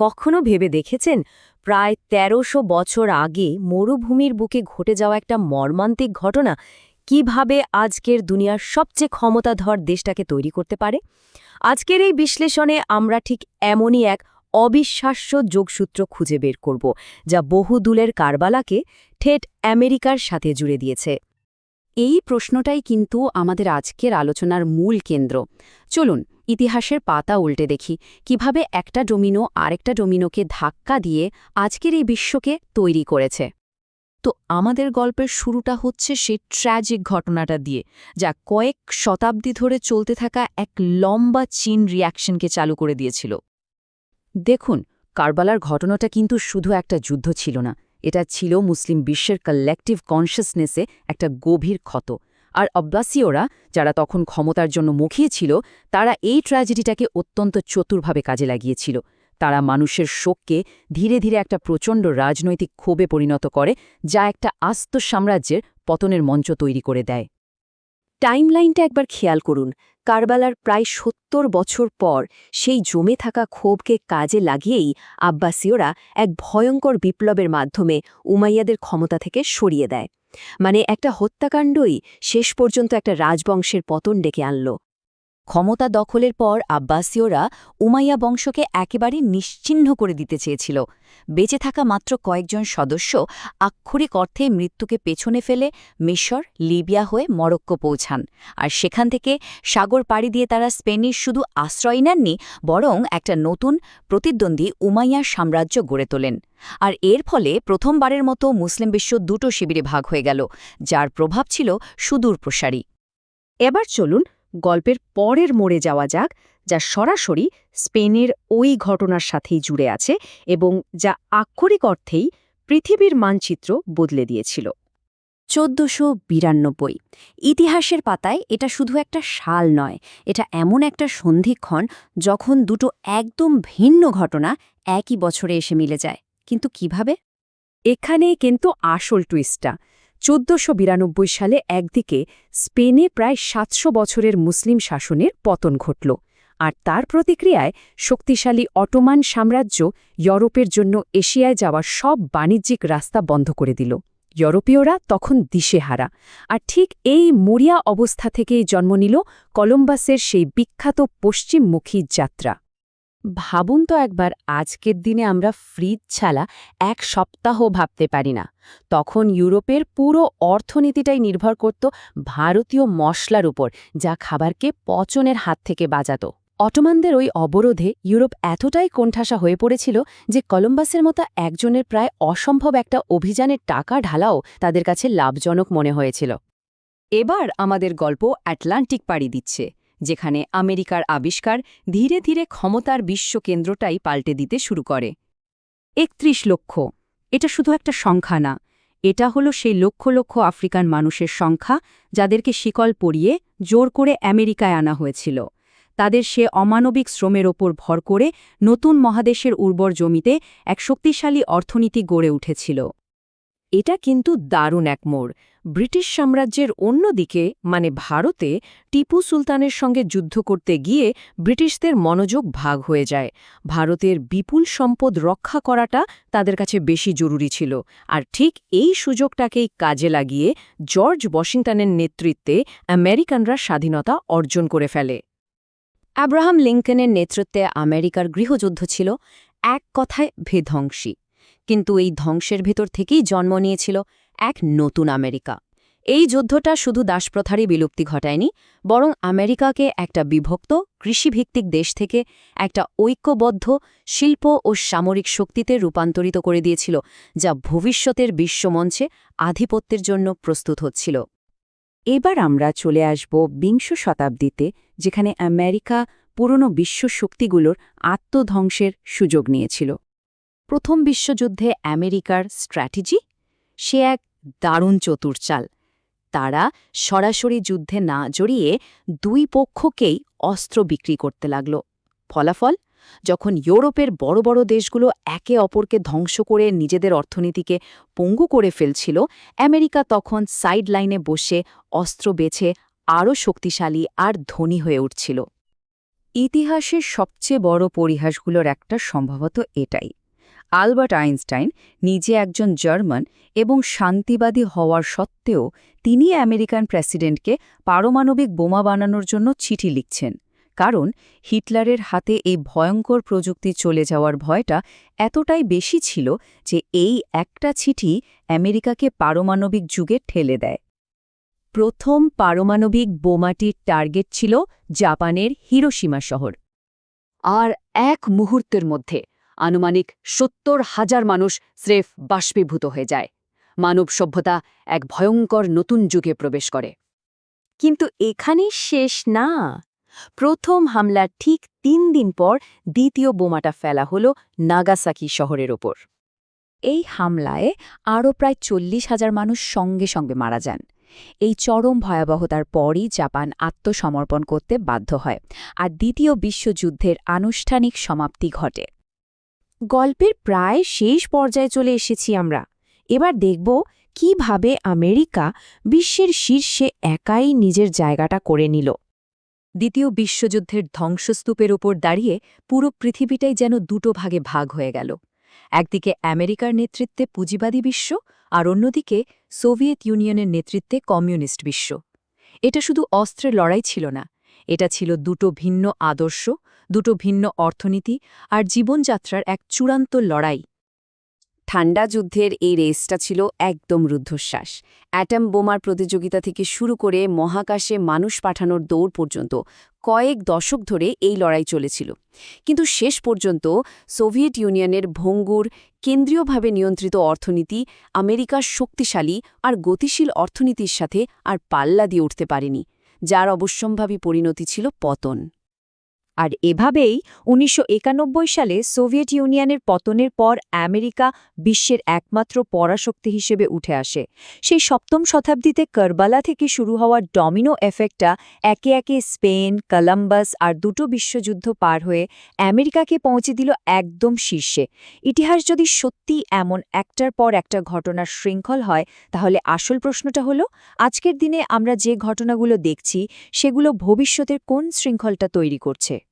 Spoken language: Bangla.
কখনো ভেবে দেখেছেন? প্রায় তেরোশো বছর আগে মরুভূমির বুকে ঘটে যাওয়া একটা মর্মান্তিক ঘটনা কীভাবে আজকের দুনিয়ার সবচেয়ে ক্ষমতাধর দেশটাকে তৈরি করতে পারে? আজকের এই বিশ্লেষণে আমরা ঠিক এমনই এক অবিশ্বাস্য যোগসূত্র খুঁজে বের করব, যা বহুদূলের কারবালাকে ঠেট আমেরিকার সাথে জুড়ে দিয়েছে। এই প্রশ্নটাই কিন্তু আমাদের আজকের আলোচনার মূল কেন্দ্র। চলুন, ইতিহাসের পাতা উল্টে দেখি। কীভাবে একটা ডোমিনো আরেকটা ডোমিনোকে ধাক্কা দিয়ে আজকের এই বিশ্বকে তৈরি করেছে? তো আমাদের গল্পের শুরুটা হচ্ছে সেই ট্র্যাজিক ঘটনাটা দিয়ে, যা কয়েক শতাব্দী ধরে চলতে থাকা এক লম্বা চীন রিয়াকশনকে চালু করে দিয়েছিল। দেখুন, কারবালার ঘটনাটা কিন্তু শুধু একটা যুদ্ধ ছিল না এটা ছিল মুসলিম বিশ্বের কালেকটিভ কনসিয়াসনেসে একটা গভীর ক্ষত। আর অব্বাসীয়রা যারা তখন ক্ষমতার জন্য মুখিয়েছিল তারা এই ট্র্যাজেডিটাকে অত্যন্ত চতুরভাবে কাজে লাগিয়েছিল। তারা মানুষের শোককে ধীরে ধীরে একটা প্রচণ্ড রাজনৈতিক ক্ষোভে পরিণত করে, যা একটা আস্ত সাম্রাজ্যের পতনের মঞ্চ তৈরি করে দেয়। টাইমলাইনটা একবার খেয়াল করুন। কারবালার প্রায় সত্তর বছর পর সেই জমে থাকা ক্ষোভকে কাজে লাগিয়েই আব্বাসীয়রা এক ভয়ঙ্কর বিপ্লবের মাধ্যমে উমাইয়াদের ক্ষমতা থেকে সরিয়ে দেয়। মানে একটা হত্যাকাণ্ডই শেষ পর্যন্ত একটা রাজবংশের পতন ডেকে আনল। ক্ষমতা দখলের পর আব্বাসীয়রা উমাইয়া বংশকে একেবারে নিশ্চিহ্ন করে দিতে চেয়েছিল। বেঁচে থাকা মাত্র কয়েকজন সদস্য আক্ষরিক অর্থে মৃত্যুকে পেছনে ফেলে মিশর, লিবিয়া হয়ে মরক্কো পৌঁছান। আর সেখান থেকে সাগর পাড়ি দিয়ে তারা স্পেনের শুধু আশ্রয় নেননি, বরং একটা নতুন প্রতিদ্বন্দ্বী উমাইয়া সাম্রাজ্য গড়ে তোলেন। আর এর ফলে প্রথমবারের মতো মুসলিম বিশ্ব দুটো শিবিরে ভাগ হয়ে গেল, যার প্রভাব ছিল সুদূর প্রসারী এবার চলুন গল্পের পরের মোড়ে যাওয়া যাক, যা সরাসরি স্পেনের ওই ঘটনার সাথেই জুড়ে আছে এবং যা আক্ষরিক অর্থেই পৃথিবীর মানচিত্র বদলে দিয়েছিল। চোদ্দশো বিরানব্বই। ইতিহাসের পাতায় এটা শুধু একটা সাল নয়, এটা এমন একটা সন্ধিক্ষণ যখন দুটো একদম ভিন্ন ঘটনা একই বছরে এসে মিলে যায়। কিন্তু কীভাবে? এখানে কিন্তু আসল টুইস্টটা চোদ্দশো বিরানব্বই সালে একদিকে স্পেনে প্রায় সাতশো বছরের মুসলিম শাসনের পতন ঘটল, আর তার প্রতিক্রিয়ায় শক্তিশালী অটোমান সাম্রাজ্য ইউরোপের জন্য এশিয়ায় যাওয়ার সব বাণিজ্যিক রাস্তা বন্ধ করে দিল। ইউরোপীয়রা তখন দিশেহারা, আর ঠিক এই মরিয়া অবস্থা থেকেই জন্ম নিল কলম্বাসের সেই বিখ্যাত পশ্চিমমুখী যাত্রা। ভাবুন তো একবার, আজকের দিনে আমরা ফ্রিজ ছাড়া এক সপ্তাহ ভাবতে পারি না। তখন ইউরোপের পুরো অর্থনীতিটাই নির্ভর করত ভারতীয় মশলার উপর, যা খাবারকে পচনের হাত থেকে বাজাত অটোমানদের ওই অবরোধে ইউরোপ এতটাই কোণঠাসা হয়ে পড়েছিল যে কলম্বাসের মতো একজনের প্রায় অসম্ভব একটা অভিযানের টাকা ঢালাও তাদের কাছে লাভজনক মনে হয়েছিল। এবার আমাদের গল্প অ্যাটলান্টিক পাড়ি দিচ্ছে। যেখানে আমেরিকার আবিষ্কার ধীরে ধীরে ক্ষমতার বিশ্বকেন্দ্রটাই পাল্টে দিতে শুরু করে। একত্রিশ লক্ষ। এটা শুধু একটা সংখ্যা না, এটা হলো সেই লক্ষ লক্ষ আফ্রিকান মানুষের সংখ্যা যাদেরকে শিকল পরিয়ে জোর করে আমেরিকায় আনা হয়েছিল। তাদের সে অমানবিক শ্রমের ওপর ভর করে নতুন মহাদেশের উর্বর জমিতে এক শক্তিশালী অর্থনীতি গড়ে উঠেছিল। এটা কিন্তু দারুণ এক মোড়। ব্রিটিশ সাম্রাজ্যের অন্যদিকে মানে ভারতে, টিপু সুলতানের সঙ্গে যুদ্ধ করতে গিয়ে ব্রিটিশদের মনোযোগ ভাগ হয়ে যায়। ভারতের বিপুল সম্পদ রক্ষা করাটা তাদের কাছে বেশি জরুরি ছিল। আর ঠিক এই সুযোগটাকেই কাজে লাগিয়ে জর্জ ওয়াশিংটনের নেতৃত্বে আমেরিকানরা স্বাধীনতা অর্জন করে ফেলে। আব্রাহাম লিঙ্কনের নেতৃত্বে আমেরিকার গৃহযুদ্ধ ছিল। এক কথায় ভেধ্বংসী কিন্তু এই ধ্বংসের ভেতর থেকেই জন্ম নিয়েছিল এক নতুন আমেরিকা। এই যুদ্ধটা শুধু দাসপ্রথারই বিলুপ্তি ঘটায়নি, বরং আমেরিকাকে একটা বিভক্ত, কৃষিভিত্তিক দেশ থেকে একটা ঐক্যবদ্ধ, শিল্প ও সামরিক শক্তিতে রূপান্তরিত করে দিয়েছিল, যা ভবিষ্যতের বিশ্বমঞ্চে আধিপত্যের জন্য প্রস্তুত হচ্ছিল। এবার আমরা চলে আসব বিংশ শতাব্দীতে, যেখানে আমেরিকা পুরনো বিশ্ব শক্তিগুলোর আত্মধ্বংসের সুযোগ নিয়েছিল। প্রথম বিশ্বযুদ্ধে আমেরিকার স্ট্র্যাটেজি? সে এক দারুণ চতুর্চাল তারা সরাসরি যুদ্ধে না জড়িয়ে দুই পক্ষকেই অস্ত্র বিক্রি করতে লাগল। ফলাফল? যখন ইউরোপের বড় বড় দেশগুলো একে অপরকে ধ্বংস করে নিজেদের অর্থনীতিকে পঙ্গু করে ফেলছিল, আমেরিকা তখন সাইড লাইনে বসে অস্ত্র বেছে আরও শক্তিশালী আর ধনী হয়ে উঠছিল। ইতিহাসের সবচেয়ে বড় পরিহাসগুলোর একটা সম্ভবত এটাই। আলবার্ট আইনস্টাইন নিজে একজন জার্মান এবং শান্তিবাদী হওয়ার সত্ত্বেও তিনি আমেরিকান প্রেসিডেন্টকে পারমাণবিক বোমা বানানোর জন্য চিঠি লিখছেন। কারণ হিটলারের হাতে এই ভয়ঙ্কর প্রযুক্তি চলে যাওয়ার ভয়টা এতটাই বেশি ছিল যে এই একটা চিঠি আমেরিকাকে পারমাণবিক যুগে ঠেলে দেয়। প্রথম পারমাণবিক বোমাটির টার্গেট ছিল জাপানের হিরোসীমা শহর। আর এক মুহূর্তের মধ্যে আনুমানিক সত্তর হাজার মানুষ স্রেফ বাষ্পীভূত হয়ে যায়। মানব সভ্যতা এক ভয়ঙ্কর নতুন যুগে প্রবেশ করে। কিন্তু এখানেই শেষ না। প্রথম হামলার ঠিক তিন দিন পর দ্বিতীয় বোমাটা ফেলা হল নাগাসাকি শহরের ওপর। এই হামলায় আরও প্রায় চল্লিশ হাজার মানুষ সঙ্গে সঙ্গে মারা যান। এই চরম ভয়াবহতার পরই জাপান আত্মসমর্পণ করতে বাধ্য হয়। আর দ্বিতীয় বিশ্বযুদ্ধের আনুষ্ঠানিক সমাপ্তি ঘটে। গল্পের প্রায় শেষ পর্যায়ে চলে এসেছি আমরা। এবার দেখব কীভাবে আমেরিকা বিশ্বের শীর্ষে একাই নিজের জায়গাটা করে নিল। দ্বিতীয় বিশ্বযুদ্ধের ধ্বংসস্তূপের ওপর দাঁড়িয়ে পুরো পৃথিবীটাই যেন দুটো ভাগে ভাগ হয়ে গেল। একদিকে আমেরিকার নেতৃত্বে পুঁজিবাদী বিশ্ব আর অন্যদিকে সোভিয়েত ইউনিয়নের নেতৃত্বে কমিউনিস্ট বিশ্ব। এটা শুধু অস্ত্রের লড়াই ছিল না, এটা ছিল দুটো ভিন্ন আদর্শ দুটো ভিন্ন অর্থনীতি আর জীবনযাত্রার এক চূড়ান্ত লড়াই। ঠান্ডা যুদ্ধের এই রেসটা ছিল একদম রুদ্ধশ্বাস। অ্যাটম বোমার প্রতিযোগিতা থেকে শুরু করে মহাকাশে মানুষ পাঠানোর দৌড় পর্যন্ত কয়েক দশক ধরে এই লড়াই চলেছিল। কিন্তু শেষ পর্যন্ত সোভিয়েত ইউনিয়নের ভঙ্গুর, কেন্দ্রীয়ভাবে নিয়ন্ত্রিত অর্থনীতি আমেরিকার শক্তিশালী আর গতিশীল অর্থনীতির সাথে আর পাল্লা দিয়ে উঠতে পারেনি, যার অবশ্যম্ভাবী পরিণতি ছিল পতন। আর এভাবেই উনিশশো একানব্বই সালে সোভিয়েত ইউনিয়নের পতনের পর আমেরিকা বিশ্বের একমাত্র পরাশক্তি হিসেবে উঠে আসে। সেই সপ্তম শতাব্দীতে কারবালা থেকে শুরু হওয়া ডমিনো এফেক্টটা একে একে স্পেন, কলাম্বাস আর দুটো বিশ্বযুদ্ধ পার হয়ে আমেরিকাকে পৌঁছে দিল একদম শীর্ষে। ইতিহাস যদি সত্যি এমন একটার পর একটা ঘটনার শৃঙ্খল হয়, তাহলে আসল প্রশ্নটা হলো, আজকের দিনে আমরা যে ঘটনাগুলো দেখছি, সেগুলো ভবিষ্যতের কোন শৃঙ্খলটা তৈরি করছে?